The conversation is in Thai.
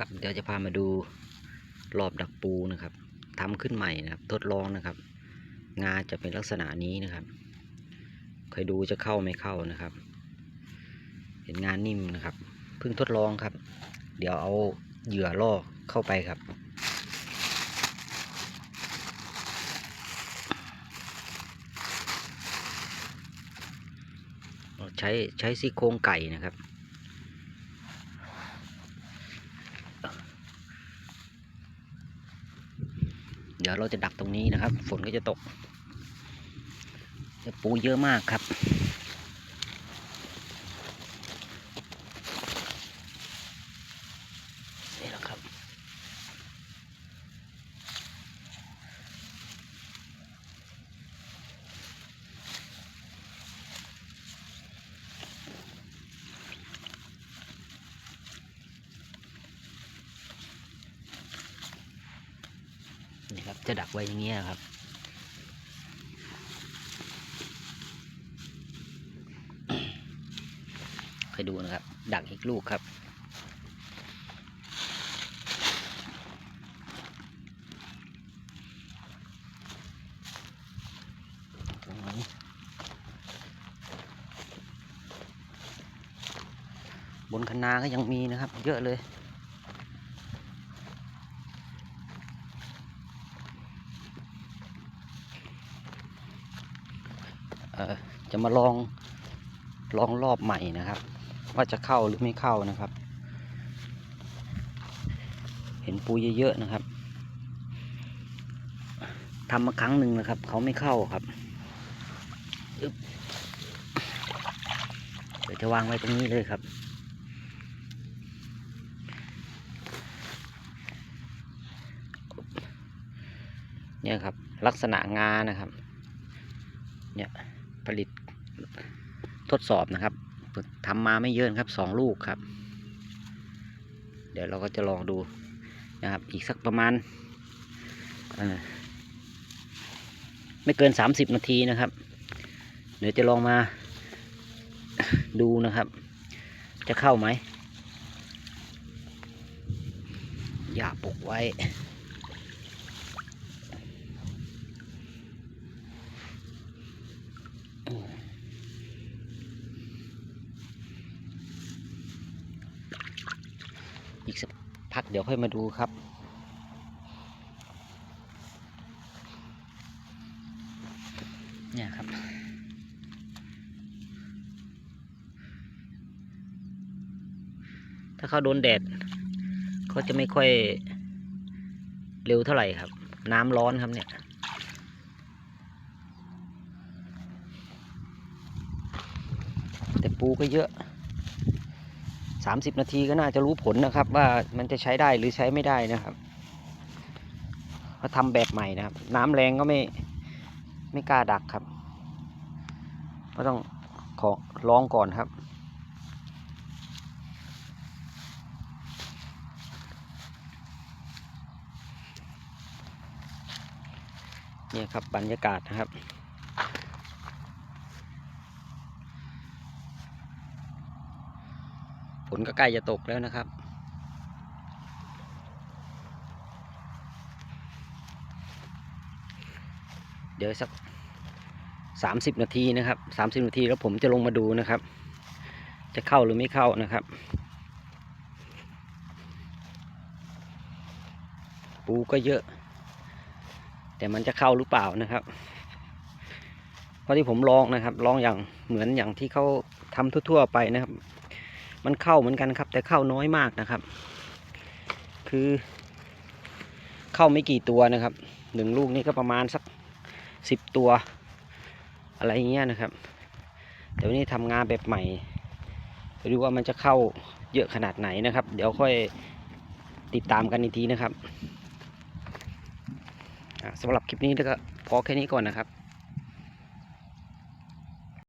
ครับเดี๋ยวจะพามาดูรอบดักปูนะครับทำขึ้นใหม่นะครับ ทดลองนะครับ งาจะเป็นลักษณะนี้นะครับคอยดูจะเข้าไม่เข้านะครับ เห็นงานนิ่มนะครับ เพิ่งทดลองครับ เดี๋ยวเอาเหยื่อล่อเข้าไปครับ ใช้ใช้ซี่โครงไก่นะครับ เดี๋ยวเราจะดักตรงนี้นะครับ ฝนก็จะตกจะปูเยอะมากครับ นี่แหละครับ นี่ครับ จะดักไว้อย่างเงี้ยครับคอยดูนะครับ ดักอีกลูกครับตรงนี้บนคนาก็ยังมีนะครับ เยอะเลย เอ่อ จะมาลองลองรอบใหม่นะครับ ว่าจะเข้าหรือไม่เข้านะครับ เห็นปูเยอะๆนะครับทำมาครั้งหนึ่งนะครับ เขาไม่เข้าครับเดี๋ยวจะวางไว้ตรงนี้เลยครับ เนี่ยครับ ลักษณะงานะครับ เนี่ย ผลิตทดสอบนะครับทำมาไม่เยอะครับสองลูกครับ เดี๋ยวเราก็จะลองดูนะครับอีกสักประมาณไม่เกิน 30 นาทีนะครับ เดี๋ยวจะลองมาดูนะครับ จะเข้าไหมอย่าปลุกไว้ อีกสักพัก เดี๋ยวค่อยมาดูครับ เนี่ยครับ ถ้าเขาโดนแดดเขาจะไม่ค่อยเร็วเท่าไหร่ครับ น้ำร้อนครับเนี่ยแต่ปูก็เยอะ สามสิบนาทีก็น่าจะรู้ผลนะครับ ว่ามันจะใช้ได้หรือใช้ไม่ได้นะครับเขาทำแบบใหม่นะครับ น้ำแรงก็ไม่ไม่กล้าดักครับ ก็ต้องขอลองก่อนครับ เนี่ยครับบรรยากาศนะครับ ฝนก็ใกล้จะตกแล้วนะครับ เดี๋ยวสักสามสิบนาทีนะครับสามสิบนาทีแล้วผมจะลงมาดูนะครับ จะเข้าหรือไม่เข้านะครับ ปูก็เยอะ แต่มันจะเข้าหรือเปล่านะครับเพราะที่ผมลองนะครับลองอย่างเหมือนอย่างที่เขาทำทั่วๆไปนะครับ มันเข้าเหมือนกันครับ แต่เข้าน้อยมากนะครับ คือ เข้าไม่กี่ตัวนะครับหนึ่งลูกนี่ก็ประมาณสักสิบตัว อะไรอย่างเงี้ยนะครับ แต่วันนี้ทำงานแบบใหม่ไปดูว่ามันจะเข้าเยอะขนาดไหนนะครับ เดี๋ยวค่อยติดตามกันอีกทีนะครับสำหรับคลิปนี้ก็พอแค่นี้ก่อนนะครับ